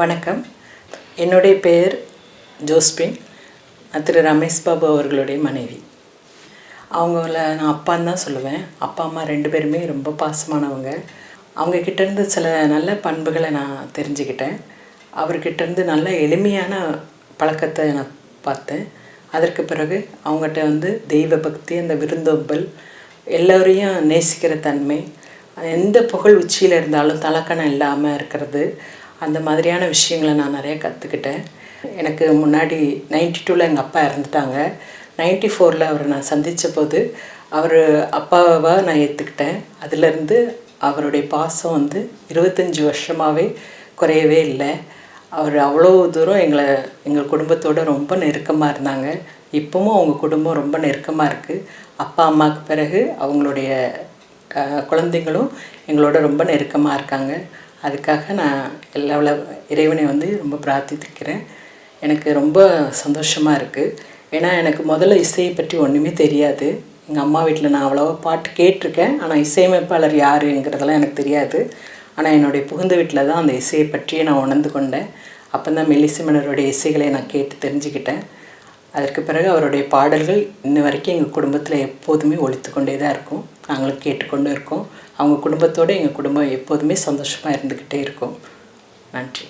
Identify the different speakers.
Speaker 1: வணக்கம். என்னுடைய பெயர் ஜோஸ்பின். திரு ரமேஷ் பாபு அவர்களுடைய மனைவி. அவங்கள நான் அப்பான்னு தான் சொல்லுவேன். அப்பா அம்மா ரெண்டு பேருமே ரொம்ப பாசமானவங்க. அவங்கக்கிட்டேருந்து சில நல்ல பண்புகளை நான் தெரிஞ்சுக்கிட்டேன். அவர்கிட்டேருந்து நல்ல எளிமையான பழக்கத்தை நான் பார்த்தேன். அதற்கு பிறகு அவங்ககிட்ட வந்து தெய்வ பக்தி அந்த விருந்தோம்பல் எல்லோரையும் நேசிக்கிற தன்மை எந்த புகழ் உச்சியில் இருந்தாலும் தலக்கணம் இல்லாமல் இருக்கிறது அந்த மாதிரியான விஷயங்களை நான் நிறைய கற்றுக்கிட்டேன் எனக்கு முன்னாடி நைன்டி டூவில் எங்கள் அப்பா இறந்துட்டாங்க. நைன்டி ஃபோரில் அவரை நான் சந்தித்த போது அவர் அப்பாவாக நான் ஏற்றுக்கிட்டேன் அதுலேருந்து அவருடைய பாசம் வந்து இருபத்தஞ்சி வருஷமாகவே குறையவே இல்லை. அவர் அவ்வளோ தூரம் எங்களை எங்கள் குடும்பத்தோடு ரொம்ப நெருக்கமாக இருந்தாங்க. இப்போவும் அவங்க குடும்பம் ரொம்ப நெருக்கமாக இருக்குது அப்பா அம்மாவுக்கு பிறகு அவங்களுடைய குழந்தைங்களும் எங்களோட ரொம்ப நெருக்கமாக இருக்காங்க. அதுக்காக நான் எல்லா இறைவனை வந்து ரொம்ப பிரார்த்திக்கிறேன் எனக்கு ரொம்ப சந்தோஷமாக இருக்குது ஏன்னா எனக்கு முதல்ல இசையை பற்றி ஒன்றுமே தெரியாது. எங்கள் அம்மா வீட்டில் நான் அவ்வளோவா பாட்டு கேட்டிருக்கேன். ஆனால் இசையமைப்பாளர் யாருங்கிறதெல்லாம் எனக்கு தெரியாது. ஆனால் என்னுடைய புகுந்த வீட்டில் தான் அந்த இசையை பற்றியே நான் உணர்ந்து கொண்டேன். அப்போ தான் மெல்லிசமனருடைய இசைகளை நான் கேட்டு தெரிஞ்சுக்கிட்டேன். அதற்கு பிறகு அவருடைய பாடல்கள் இன்ன வரைக்கும் எங்கள் குடும்பத்தில் எப்போதுமே ஒழித்து கொண்டே தான் இருக்கும். நாங்களும் கேட்டுக்கொண்டு இருக்கோம். அவங்க குடும்பத்தோடு எங்கள் குடும்பம் எப்போதுமே சந்தோஷமாக இருந்துக்கிட்டே இருக்கும். நன்றி.